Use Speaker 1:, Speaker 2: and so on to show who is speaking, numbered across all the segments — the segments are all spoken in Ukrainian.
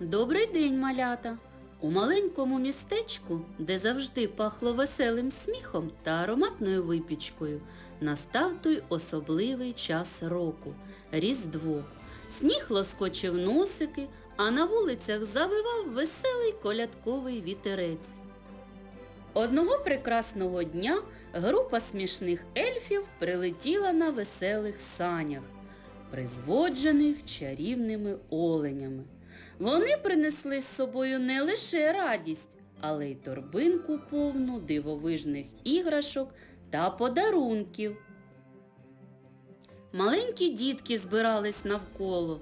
Speaker 1: Добрий день, малята! У маленькому містечку, де завжди пахло веселим сміхом та ароматною випічкою, настав той особливий час року Різдво. Сніг лоскочив носики, а на вулицях завивав веселий колядковий вітерець. Одного прекрасного дня група смішних ельфів прилетіла на веселих санях, призводжених чарівними оленями. Вони принесли з собою не лише радість, але й торбинку повну дивовижних іграшок та подарунків. Маленькі дітки збирались навколо,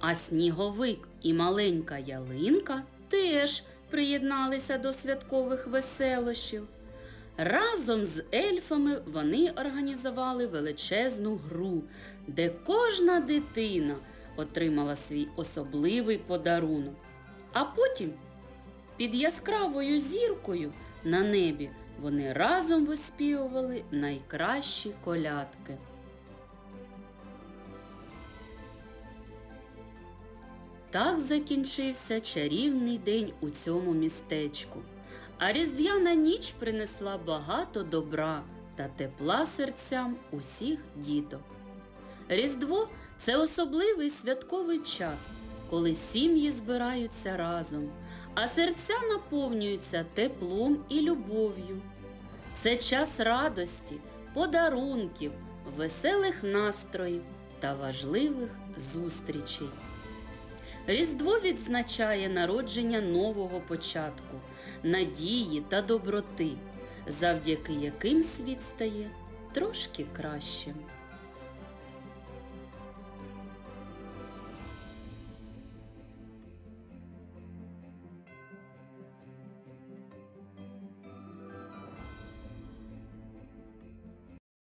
Speaker 1: а сніговик і маленька ялинка теж приєдналися до святкових веселощів. Разом з ельфами вони організували величезну гру, де кожна дитина отримала свій особливий подарунок. А потім під яскравою зіркою на небі вони разом виспівували найкращі колядки. Так закінчився чарівний день у цьому містечку. А різдвяна ніч принесла багато добра та тепла серцям усіх діток. Різдво це особливий святковий час, коли сім'ї збираються разом, а серця наповнюються теплом і любов'ю. Це час радості, подарунків, веселих настроїв та важливих зустрічей. Різдво відзначає народження нового початку, надії та доброти, завдяки яким світ стає трошки кращим.